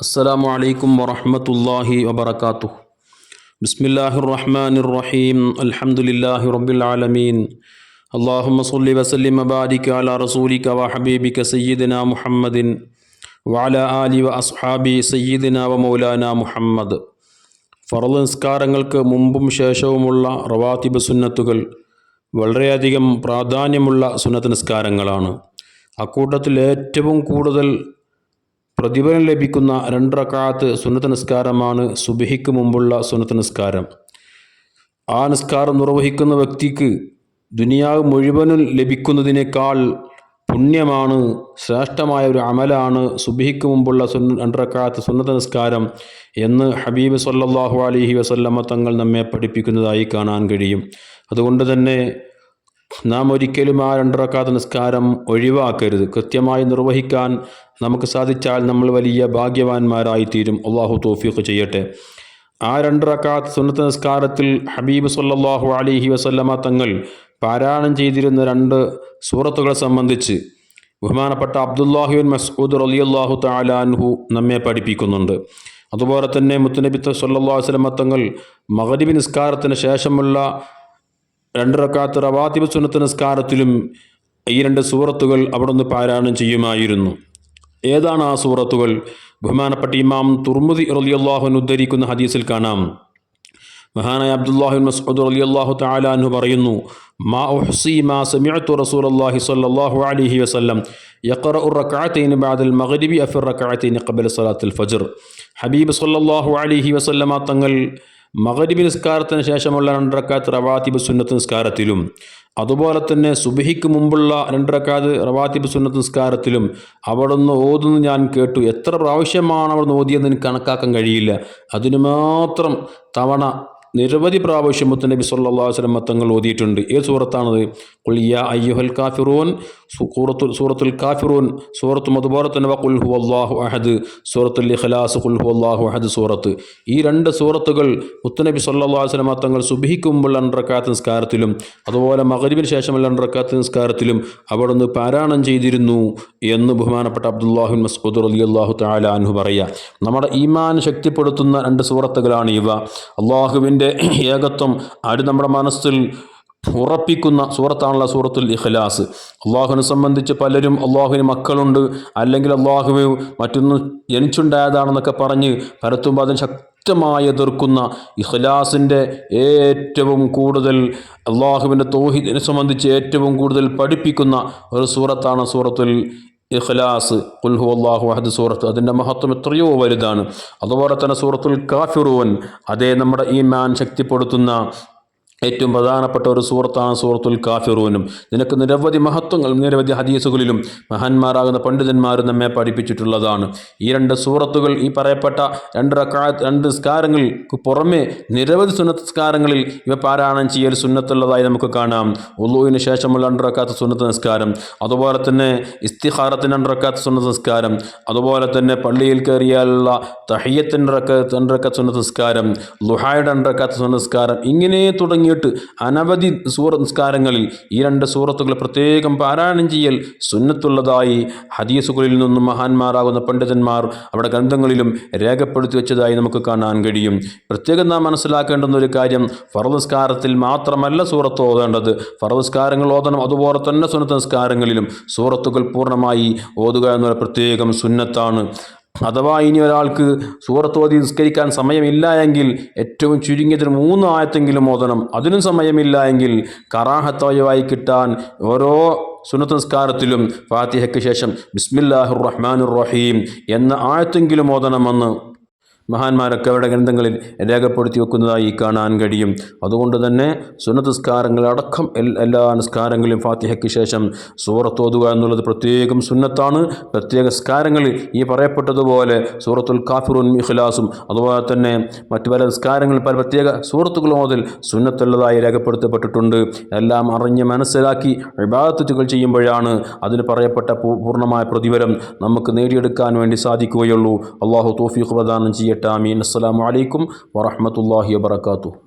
السلام عليكم ورحمة الله وبركاته بسم الله الرحمن الرحيم الحمد لله رب العالمين اللهم صل وسلم وبارك على رسولك وحبيبك سيدنا محمد وعلى آله وأصحابه سيدنا ومولانا محمد ഫറദ് നിസ്കാരങ്ങൾക്ക് മുമ്പും ശേഷവുമുള്ള റവാത്തിബ് സുന്നത്തുകൾ വളരെയധികം പ്രാധാന്യമുള്ള സുന്നത്ത് നിസ്കാരങ്ങളാണ് അക്കൂട്ടത്തിൽ ഏറ്റവും കൂടുതൽ പ്രതിഫലം ലഭിക്കുന്ന രണ്ടറക്കാത്ത് സുന്നത്ത് നിസ്കാരമാണ് സുബിഹിക്ക് മുമ്പുള്ള സുന്നത്ത് നിസ്കാരം. ആ നിസ്കാരം നിർവഹിക്കുന്ന വ്യക്തിക്ക് ദുനിയാവ് മുഴുവനും ലഭിക്കുന്നതിനേക്കാൾ പുണ്യമാണ് ശ്രേഷ്ഠമായ ഒരു അമലാണ് സുബിഹിക്ക് മുമ്പുള്ള സുന്ന രണ്ടറക്കാത്ത് സുന്നത്ത് നിസ്കാരം എന്ന് ഹബീബ് സല്ലാഹു അലഹി വസല്ലമ്മ തങ്ങൾ നമ്മെ പഠിപ്പിക്കുന്നതായി കാണാൻ കഴിയും. അതുകൊണ്ട് തന്നെ നാം ഒരിക്കലും ആ രണ്ടറക്കാത്ത നിസ്കാരം ഒഴിവാക്കരുത്. കൃത്യമായി നിർവഹിക്കാൻ നമുക്ക് സാധിച്ചാൽ നമ്മൾ വലിയ ഭാഗ്യവാന്മാരായി തീരും അള്ളാഹു തോഫീഖ് ചെയ്യട്ടെ. ആ രണ്ടറക്കാത്ത് സുന്നത്ത് നിസ്കാരത്തിൽ ഹബീബ് സല്ലാഹു അലിഹി വസല്ലമ തങ്ങൾ പാരായണം ചെയ്തിരുന്ന രണ്ട് സൂറത്തുകളെ സംബന്ധിച്ച് ബഹുമാനപ്പെട്ട അബ്ദുല്ലാഹുൻ മസ്ഊദ് റളിയല്ലാഹു താലാൻഹു നമ്മെ പഠിപ്പിക്കുന്നുണ്ട്. അതുപോലെ തന്നെ മുത്തുനബിത്ത സല്ലാ അലൈഹി വസല്ലമ തങ്ങൾ മഗ്രിബ് നിസ്കാരത്തിന് ശേഷമുള്ള രണ്ട് റക്കാത്ത് റവാതിബ് സുന്നത്ത് നിസ്കാരത്തിലും ഈ രണ്ട് സൂറത്തുകൾ അവിടുന്ന് പാരായണം ചെയ്യുമായിരുന്നു. ഏതാണ് ആ സൂറത്തുകൾ? ബഹുമാനപ്പെട്ട ഇമാം തുർമുദി റളിയല്ലാഹുൻ ഉദ്ധരിക്കുന്ന ഹദീസിൽ കാണാം. മഹാനായ അബ്ദുല്ലാഹിൻ മസ്ഊദ് റളിയല്ലാഹു തആല അൻഹു പറയുന്നു മാ ഉഹ്സി മാ സമിഅതു റസൂലുള്ളാഹി സ്വല്ലല്ലാഹു അലൈഹി വസല്ലം യഖറഉ റക്അതൈൻ ബാദൽ മഗ്രിബി അഫിർ റക്അതൈൻ ഖബല സ്വലാത്തുൽ ഫജ്ർ. ഹബീബ് സ്വല്ലല്ലാഹു അലൈഹി വസല്ലമ തങ്ങൾ മഗ്രിബ് നിസ്കാരത്തിന് ശേഷമുള്ള രണ്ടരക്കാത്ത് റവാത്തിബ് സുന്നത്ത് നിസ്കാരത്തിലും അതുപോലെ തന്നെ സുബിഹിക്ക് മുമ്പുള്ള രണ്ടരക്കാത്ത് റവാത്തിബ് സുന്നത്ത് നിസ്കാരത്തിലും അവിടുന്ന് ഓതുന്നു ഞാൻ കേട്ടു. എത്ര പ്രാവശ്യമാണ് അവിടുന്ന് ഓതിയെന്ന് എനിക്ക് കണക്കാക്കാൻ കഴിയില്ല. അതിന് മാത്രം തവണ നിരവധി പ്രാവശ്യം മുത്തനബി സല്ലല്ലാഹു അലൈഹി വസല്ലം തങ്ങൾ ഓതിയിട്ടുണ്ട്. ഏത് സൂറത്താണത്? കുളിയ അയ്യുഹൽ കാഫിറൂൻ സൂറത്തുൽ സൂറത്തുൽ കാഫിറൂൻ സൂറത്തും അതുപോലെ തന്നെ കുൽഹു അള്ളാഹു അഹദ് സൂറത്തുൽ ഇഖ്ലാസ് കുൽഹു അള്ളാഹു അഹദ് സൂറത്ത്. ഈ രണ്ട് സൂറത്തുകൾ മുത്തനബി സല്ലല്ലാഹു അലൈഹി വസല്ലം തങ്ങൾ സുബ്ഹിക്ക് അണ്ടറക്കാത്ത നിസ്കാരത്തിലും അതുപോലെ മഗ്രിബിന് ശേഷമുള്ള അണ്ടറക്കാത്ത നിസ്കാരത്തിലും അവിടുന്ന് പാരായണം ചെയ്തിരുന്നു എന്ന് ബഹുമാനപ്പെട്ട അബ്ദുല്ലാഹു മസ്ഊദ് അലി അള്ളാഹു താലാൻഹു പറയുക നമ്മുടെ ഈമാൻ ശക്തിപ്പെടുത്തുന്ന രണ്ട് സൂറത്തുകളാണ് ഇവ. അള്ളാഹുവിന്റെ ഏകത്വം അത് നമ്മുടെ മനസ്സിൽ ഉറപ്പിക്കുന്ന സൂറത്താണല്ലോ സൂറത്തുൽ ഇഖ്ലാസ്. അള്ളാഹുവിനെ സംബന്ധിച്ച് പലരും അള്ളാഹുവിന് മക്കളുണ്ട്. അല്ലെങ്കിൽ അള്ളാഹുവ് മറ്റൊന്ന് ജനിച്ചുണ്ടായതാണെന്നൊക്കെ പറഞ്ഞ് പരത്തുമ്പോൾ അതിന് ശക്തമായി എതിർക്കുന്ന ഇഖ്ലാസിന്റെ ഏറ്റവും കൂടുതൽ അള്ളാഹുവിന്റെ തോഹിദിനെ സംബന്ധിച്ച് ഏറ്റവും കൂടുതൽ പഠിപ്പിക്കുന്ന ഒരു സൂറത്താണ് സൂറത്തുൽ ഇഖ്ലാസ് കുൽഹു അള്ളാഹു അഹദ് സൂറത്ത് അതിന്റെ മഹത്വം എത്രയോ വലുതാണ്. അതുപോലെ തന്നെ സൂറത്തുൽ കാഫിറൂൻ അതേ നമ്മുടെ ഈമാൻ ശക്തിപ്പെടുത്തുന്ന ഏറ്റവും പ്രധാനപ്പെട്ട ഒരു സുഹൃത്താണ് സുഹൃത്തുൽ കാഫിറൂനും. നിനക്ക് നിരവധി മഹത്വങ്ങൾ നിരവധി ഹദീസുകളിലും മഹാന്മാരാകുന്ന പണ്ഡിതന്മാരും നമ്മെ പഠിപ്പിച്ചിട്ടുള്ളതാണ്. ഈ രണ്ട് സുഹൃത്തുകൾ ഈ പറയപ്പെട്ട രണ്ട് റക്കാ രണ്ട് സ്കാരങ്ങൾക്ക് പുറമെ നിരവധി സുന്നത്ത് നിസ്കാരങ്ങളിൽ ഇവ പാരായണം ചെയ്യൽ സുന്നത്തുള്ളതായി നമുക്ക് കാണാം. ഉള്ളുവിന് ശേഷമുള്ള രണ്ട് റക്കാത്ത സുന്നത്ത് നിസ്കാരം അതുപോലെ തന്നെ ഇസ്തിഹാറത്തിന്റെ രണ്ട് റക്കാത്ത സുന്നത്ത് നിസ്കാരം അതുപോലെ തന്നെ പള്ളിയിൽ കയറിയാലുള്ള തഹയ്യത്തിന്റെ റക്കാത്ത് രണ്ട് സുന്നത്ത് നിസ്കാരം ലുഹായുടെ രണ്ട് റക്കാത്ത സുന്നത്ത് നിസ്കാരം ഇങ്ങനെ തുടങ്ങി തുടങ്ങിയിട്ട് അനവധി സൂറ നിസ്കാരങ്ങളിൽ ഈ രണ്ട് സൂറത്തുകൾ പ്രത്യേകം പാരായണം ചെയ്യൽ സുന്നത്തുള്ളതായി ഹദീസുകളിൽ നിന്നും മഹാന്മാരാകുന്ന പണ്ഡിതന്മാർ അവിടെ ഗ്രന്ഥങ്ങളിലും രേഖപ്പെടുത്തി വെച്ചതായി നമുക്ക് കാണാൻ കഴിയും. പ്രത്യേകം നാം മനസ്സിലാക്കേണ്ടുന്ന ഒരു കാര്യം ഫറദസ്കാരത്തിൽ മാത്രമല്ല സൂറത്ത് ഓതേണ്ടത്. ഫറദസ്കാരങ്ങൾ ഓതണം അതുപോലെ തന്നെ സുന്നത്ത് നിസ്കാരങ്ങളിലും സൂറത്തുകൾ പൂർണമായി ഓതുക എന്നുള്ള പ്രത്യേകം സുന്നത്താണ്. അഥവാ ഇനി ഒരാൾക്ക് സൂറത്തോതി നിസ്കരിക്കാൻ സമയമില്ല എങ്കിൽ ഏറ്റവും ചുരുങ്ങിയതിന് മൂന്ന് ആയത്തെങ്കിലും ഓതണം. അതിനും സമയമില്ല എങ്കിൽ കറാഹത്തോയവായി കിട്ടാൻ ഓരോ സുന്നത്ത് നിസ്കാരത്തിലും ഫാത്തിഹയ്ക്ക് ശേഷം ബിസ്മില്ലാഹുർ റഹീം എന്ന ആയത്തെങ്കിലും ഓതണമെന്ന് മഹാന്മാരൊക്കെ അവരുടെ ഗ്രന്ഥങ്ങളിൽ രേഖപ്പെടുത്തി വെക്കുന്നതായി കാണാൻ കഴിയും. അതുകൊണ്ട് തന്നെ സുന്നതസ്കാരങ്ങളടക്കം എല്ലാ നിസ്കാരങ്ങളിലും ഫാത്തിഹയ്ക്ക് ശേഷം സൂറത്തോതുക എന്നുള്ളത് പ്രത്യേകം സുന്നത്താണ്. പ്രത്യേക സ്കാരങ്ങളിൽ ഈ പറയപ്പെട്ടതുപോലെ സൂറത്തുൽ കാഫിറുൻ ഇഖ്ലാസും അതുപോലെ തന്നെ മറ്റു പല നിസ്കാരങ്ങളിൽ പല പ്രത്യേക സൂറത്തുകളും അതിൽ സുന്നത്തുള്ളതായി രേഖപ്പെടുത്തപ്പെട്ടിട്ടുണ്ട്. എല്ലാം അറിഞ്ഞ് മനസ്സിലാക്കി വിഭാഗത്തുകൾ ചെയ്യുമ്പോഴാണ് അതിന് പറയപ്പെട്ട പൂർണമായ പ്രതിഫലം നമുക്ക് നേടിയെടുക്കാൻ വേണ്ടി സാധിക്കുകയുള്ളൂ. അള്ളാഹു തോഫീഖ് പ്രദാനം ചെയ്യട്ടെ. ആമീൻ അസ്സലാമു അലൈക്കും വറഹ്മത്തുള്ളാഹി വബറകാതുഹു